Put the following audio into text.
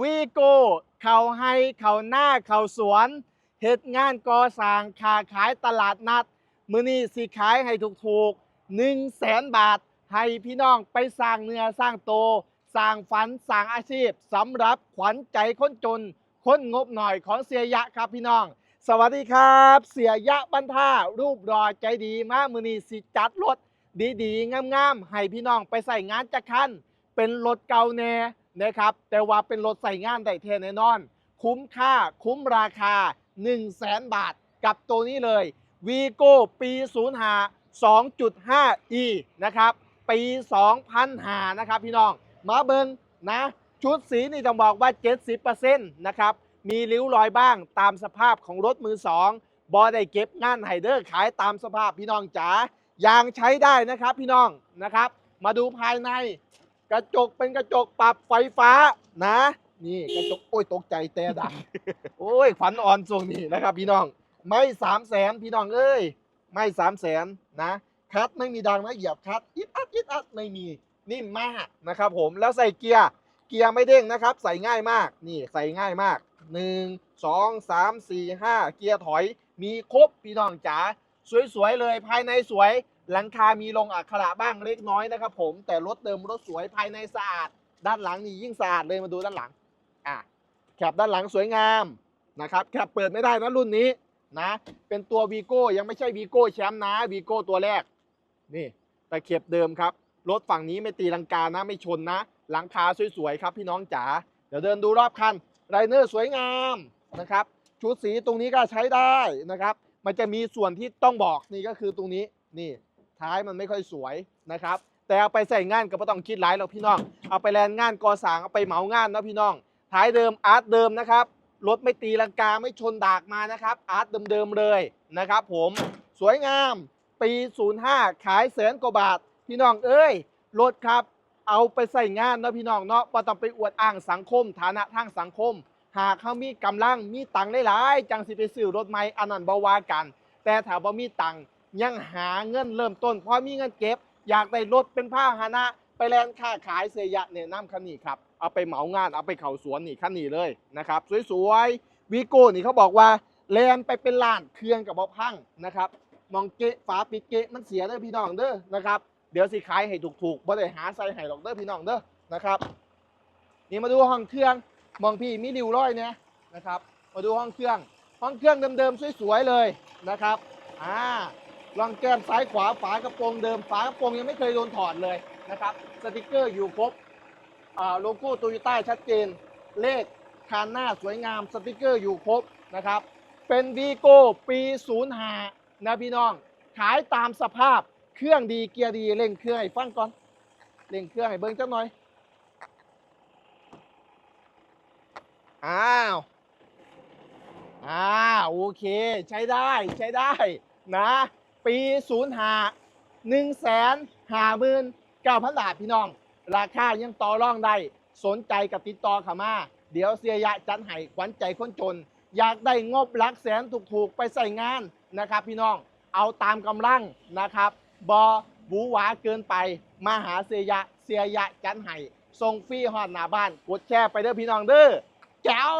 วีโก้เขาให้เขาหน้าเขาสวนเฮ็ดงานก่อสร้างค้าขายตลาดนัด มือนี้สิขายให้ถูกๆหนึ่งแสนบาท ให้พี่น้องไปสร้างเนื้อสร้างโตวสร้างฝันสร้างอาชีพสำหรับขวัญใจคนจน คนงบหน่อยของเสียยะครับพี่น้อง สวัสดีครับ เสียยะบรรท่ารูปรอใจดีมากมือนี้สิจัดรถดีๆงามๆให้พี่น้องไปใส่งานจักคันเป็นรถเก่าแน่ นะครับ แต่ว่าเป็นรถใส่งานได้เทแน่นอน คุ้มค่าคุ้มราคา 1 0 0 0 0แสนบาท กับตัวนี้เลยวีโก้ปี05 2.5e นะครับ ปี2005นะครับพี่น้อง มาเบิงนะ ชุดสีนี่ต้องบอกว่า 70%นะครับ มีริ้วรอยบ้างตามสภาพของรถมือสองบอได้เก็บงานไฮเดอร์ขายตามสภาพพี่น้องจ๋ายางใช้ได้นะครับพี่น้องนะครับ มาดูภายใน กระจกเป็นกระจกปรับไฟฟ้านะ นี่กระจกโอ้ยตกใจแต่ดังโอ้ยขวัญอ่อนทรงนี้นะครับ พี่น้อง ไม่สามแสนพี่น้องเอ้ยไม่สามแสนนะคัดไม่มีดังนะเหยียบคัดอิดอัดอิดอัดไม่มีนิ่มมากนะครับ ผมแล้วใส่เกียร์เกียร์ไม่เด้งนะครับ ใส่ง่ายมากนี่ใส่ง่ายมากหนึ่งสองสามสี่ห้าเกียร์ถอยมีครบพี่น้องจ๋าสวยๆเลยภายในสวย หลังคามีลงอักขระบ้างเล็กน้อยนะครับผมแต่รถเดิมรถสวยภายในสะอาด ด้านหลังนี่ยิ่งสะอาดเลยมาดูด้านหลังอะแคปด้านหลังสวยงามนะครับแคปเปิดไม่ได้นะรุ่นนี้นะเป็นตัววีโก้ยังไม่ใช่วีโก้แชมป์นะวีโก้ตัวแรกนี่แตะเข็บเดิมครับรถฝั่งนี้ไม่ตีลังกานะไม่ชนนะ หลังคาสวยๆครับพี่น้องจ๋าเดี๋ยวเดินดูรอบคันไรเนอร์สวยงามนะครับชุดสีตรงนี้ก็ใช้ได้นะครับ มันจะมีส่วนที่ต้องบอกนี่ก็คือตรงนี้นี่ ท้ายมันไม่ค่อยสวยนะครับ แต่เอาไปใส่งานก็ไม่ต้องคิดหลายหรอกพี่น้อง เอาไปแลนงานก่อสร้างเอาไปเหมางานนะพี่น้อง ท้ายเดิมอาร์ตเดิมนะครับ รถไม่ตีลังกาไม่ชนดากมานะครับ อาร์ตเดิมๆเลยนะครับ ผมสวยงามปี 05 ขายแสนกว่าบาท พี่น้องเอ้ยรถครับ เอาไปใส่งานเนาะพี่น้องเนาะบ่ต้องไปอวดอ้างสังคม ฐานะทางสังคม หากเขามีกำลังมีตังค์หลายๆจังสิไปซื้อรถใหม่อันนั้นบ่ว่ากัน แต่ถ้าบ่มีตังค์ ยังหาเงินเริ่มต้นพอมีเงินเก็บ อยากได้รถเป็นพาหนะ ไปแลนค้าขายเสียยะเนี่ยน้ำคันนี้ครับเอาไปเหมางานเอาไปเข่าสวนนี่คันนี้เลยนะครับสวยๆวีโก้นี่เขาบอกว่าแลนไปเป็นล้านเครื่องกับบ่พังนะครับมองเกะฝาปิดเกะมันเสียเด้อพี่น้องเด้อนะครับเดี๋ยวสิขายให้ถูกๆบ่ได้หาใส่ให้หรอกเด้อพี่น้องเด้อนะครับนี่มาดูห้องเครื่องมองพี่มีริวร้อยเนี่ยนะครับ มาดูห้องเครื่อง ห้องเครื่องเดิมๆสวยๆเลยนะครับ อ่า ลองแก้มซ้ายขวาฝากระโปรงเดิมฝากระโปรงยังไม่เคยโดนถอดเลยนะครับสติกเกอร์อยู่ครบโลโก้โตโยต้าชัดเจน เลขคานหน้าสวยงามสติกเกอร์อยู่ครบนะครับ เป็นวีโก้ปี05นะพี่น้อง ขายตามสภาพเครื่องดีเกียร์ดีเร่งเครื่องให้ฟังก่อนเร่งเครื่องให้เบิ้งจักหน่อยอ้าวอ่าโอเค ใช้ได้ใช้ได้นะ ปี0 5 1แสนหาหมื่นเก้าพันบาทพี่น้อง ราคายังต่อรองได้ สนใจกับติดต่อขามา เดี๋ยวเสียยะจันไห้ขวัญใจคนจน อยากได้งบหลักแสนถูกๆ ไปใส่งานนะครับ พี่น้อง เอาตามกำลังนะครับ บอบูหวาเกินไป มาหาเสียยะเสียยะจันไห้ส่งฟรีฮอดหน้าบ้าน กดแชร์ไปเด้อพี่น้องเด้อแจ๋ว